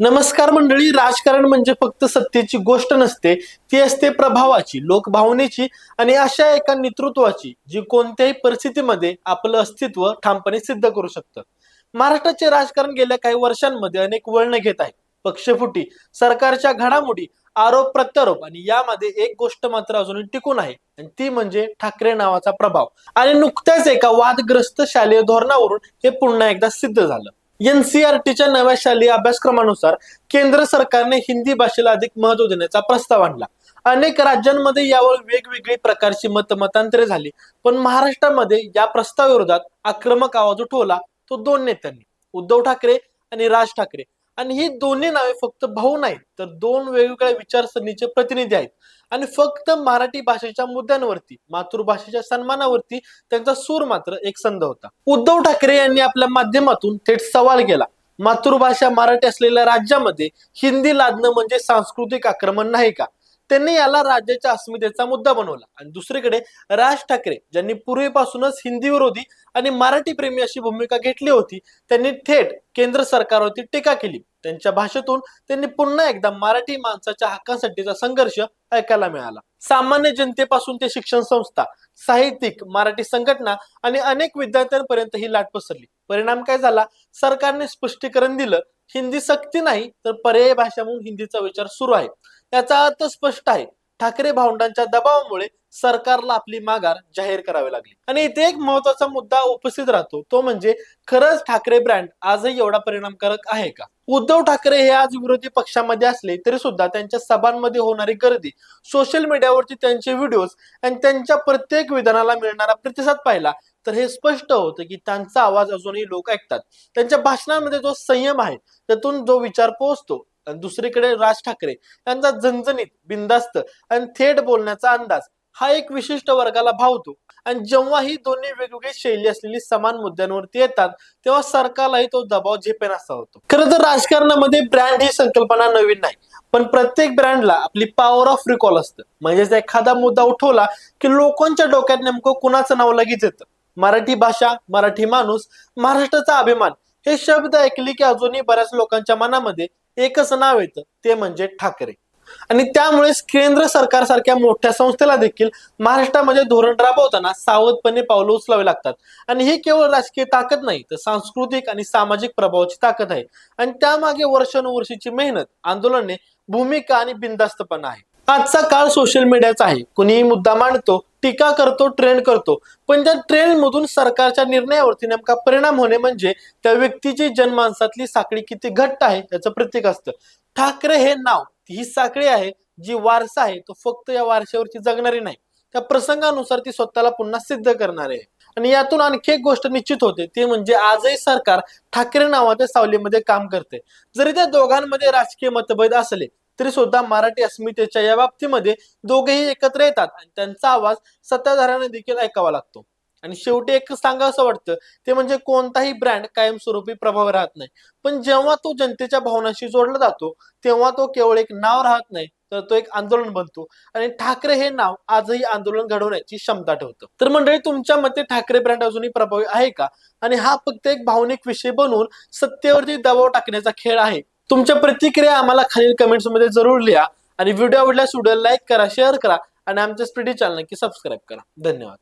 नमस्कार मंडळी राजकारण म्हणजे फक्त सत्तेची गोष्ट नसते ती असते प्रभावाची लोकभावनेची आणि अशा एका नेतृत्वाची जी कोणत्याही परिस्थितीमध्ये आपलं अस्तित्व ठामपणे सिद्ध करू शकतं. महाराष्ट्राचे राजकारण गेल्या काही वर्षांमध्ये अनेक वळण घेत आहे. पक्षफुटी सरकारच्या घडामोडी आरोप प्रत्यारोप आणि यामध्ये एक गोष्ट मात्र अजूनही टिकून आहे आणि ती म्हणजे ठाकरे नावाचा प्रभाव. आणि नुकत्याच एका वादग्रस्त शालेय धोरणावरून हे पुन्हा एकदा सिद्ध झालं. एनसीआरटीच्या नव्या शालेय अभ्यासक्रमानुसार केंद्र सरकारने हिंदी भाषेला अधिक महत्त्व देण्याचा प्रस्ताव आणला. अनेक राज्यांमध्ये यावर वेगवेगळी प्रकारची मतमतांतरे झाली पण महाराष्ट्रामध्ये या प्रस्तावाविरोधात आक्रमक आवाज उठवला तो दोन नेत्यांनी. उद्धव ठाकरे आणि राज ठाकरे. आणि ही दोन्ही नावे फक्त भाऊ नाहीत तर दोन वेगवेगळ्या विचारसरणीचे प्रतिनिधी आहेत. आणि फक्त मराठी भाषेच्या मुद्द्यांवरती मातृभाषेच्या सन्मानावरती त्यांचा सूर मात्र एक संध होता. उद्धव ठाकरे यांनी आपल्या माध्यमातून थेट सवाल केला. मातृभाषा मराठी असलेल्या राज्यामध्ये हिंदी लादणं म्हणजे सांस्कृतिक आक्रमण नाही का? त्यांनी याला राज्याच्या अस्मितेचा मुद्दा बनवला. आणि दुसरीकडे राज ठाकरे ज्यांनी पूर्वीपासूनच हिंदी विरोधी आणि मराठी प्रेमी अशी भूमिका घेतली होती त्यांनी थेट केंद्र सरकारवरती टीका केली. त्यांच्या भाषेतून त्यांनी पुन्हा एकदा मराठी माणसाच्या हक्कांसाठीचा संघर्ष ऐकायला मिळाला. सामान्य जनतेपासून ते शिक्षण संस्था साहित्यिक मराठी संघटना आणि अनेक विद्यार्थ्यांपर्यंत ही लाट पसरली. परिणाम काय झाला? सरकारने स्पष्टीकरण दिलं हिंदी सक्ती नाही तर पर्यायी भाषा म्हणून हिंदीचा विचार सुरू आहे. याचा अर्थ स्पष्ट आहे. ठाकरे भावंडांच्या दबावामुळे सरकारला आपली माघार जाहीर करावी लागली. आणि इथे एक महत्त्वाचा मुद्दा उपस्थित राहतो. तो म्हणजे खरंच ठाकरे ब्रँड आजही एवढा परिणामकारक आहे का? उद्धव ठाकरे हे आज विरोधी पक्षामध्ये असले तरी सुद्धा त्यांच्या सभांमध्ये होणारी गर्दी सोशल मीडियावरची त्यांचे व्हिडिओज आणि त्यांच्या प्रत्येक विधानाला मिळणारा प्रतिसाद पाहिला तर हे स्पष्ट होतं की त्यांचा आवाज अजूनही लोक ऐकतात. त्यांच्या भाषणामध्ये जो संयम आहे त्यातून जो विचार पोहोचतो आणि दुसरीकडे राज ठाकरे यांचा झणझणीत बिंदास्त आणि थेट बोलण्याचा अंदाज हा एक विशिष्ट वर्गाला भावतो. आणि जेव्हा ही दोन्ही वेगवेगळी शैली असलेली समान मुद्द्यांवरती येतात तेव्हा सरकारलाही तो दबाव झेपेनासा होतो. खरं तर राजकारणामध्ये ब्रँड ही संकल्पना नवीन नाही पण प्रत्येक ब्रँडला आपली पॉवर ऑफ रिकॉल असतं. म्हणजेच एखादा मुद्दा उठवला की लोकांच्या डोक्यात नेमकं कुणाचं नाव लगेच येतं? मराठी भाषा मराठी माणूस महाराष्ट्राचा अभिमान हे शब्द ऐकले की अजूनही बऱ्याच लोकांच्या मनामध्ये एकच नाव येतं ते म्हणजे ठाकरे. आणि त्यामुळे केंद्र सरकार सारख्या मोठ्या संस्थेला देखील महाराष्ट्रामध्ये धोरण राबवताना सावधपणे पावलं उचलावे लागतात. आणि ही केवळ राजकीय ताकद नाही तर सांस्कृतिक आणि सामाजिक प्रभावाची ताकद आहे. आणि त्यामागे वर्षानुवर्षीची मेहनत आंदोलने भूमिका आणि बिंदास्तपणा आहे. आजचा काळ सोशल मीडियाचा आहे. कुणीही मुद्दा मांडतो टीका करतो ट्रेंड करतो. पण त्या ट्रेंड मधून सरकारच्या निर्णयावरती नेमका परिणाम होणे म्हणजे त्या व्यक्तीची जनमानसातली साखळी किती घट्ट आहे त्याचं प्रतीक असतं. ठाकरे हे नाव ही साखळी आहे जी वारसा आहे तो फक्त या वारशावरती जगणारी नाही. त्या प्रसंगानुसार ती स्वतःला पुन्हा सिद्ध करणारी आहे. आणि यातून आणखी एक गोष्ट निश्चित होते ती म्हणजे आजही सरकार ठाकरे नावाच्या सावलीमध्ये काम करते. जरी त्या दोघांमध्ये राजकीय मतभेद असले तरी सुद्धा मराठी अस्मितेच्या या बाबतीमध्ये दोघेही एकत्र येतात. आणि त्यांचा आवाज सत्ताधाऱ्यांना देखील ऐकावा लागतो. आणि शेवटी एक सांगा असं वाटतं ते म्हणजे कोणताही ब्रँड कायमस्वरूपी प्रभाव राहत नाही. पण जेव्हा तो जनतेच्या भावनाशी जोडला जातो तेव्हा तो केवळ एक नाव राहत नाही तर तो एक आंदोलन बनतो. आणि ठाकरे हे नाव आजही आंदोलन घडवण्याची क्षमता ठेवतं. तर मंडळी तुमच्या मते ठाकरे ब्रँड अजूनही प्रभावी आहे का? आणि हा फक्त एक भावनिक विषय बनवून सत्तेवरती दबाव टाकण्याचा खेळ आहे. तुमच्या प्रतिक्रिया आम्हाला खालील कमेंट्समध्ये जरूर लिहा. आणि व्हिडिओ आवडल्यास व्हिडिओ लाईक करा शेअर करा आणि आमच्या स्पीडी चॅनल की सबस्क्राईब करा. धन्यवाद.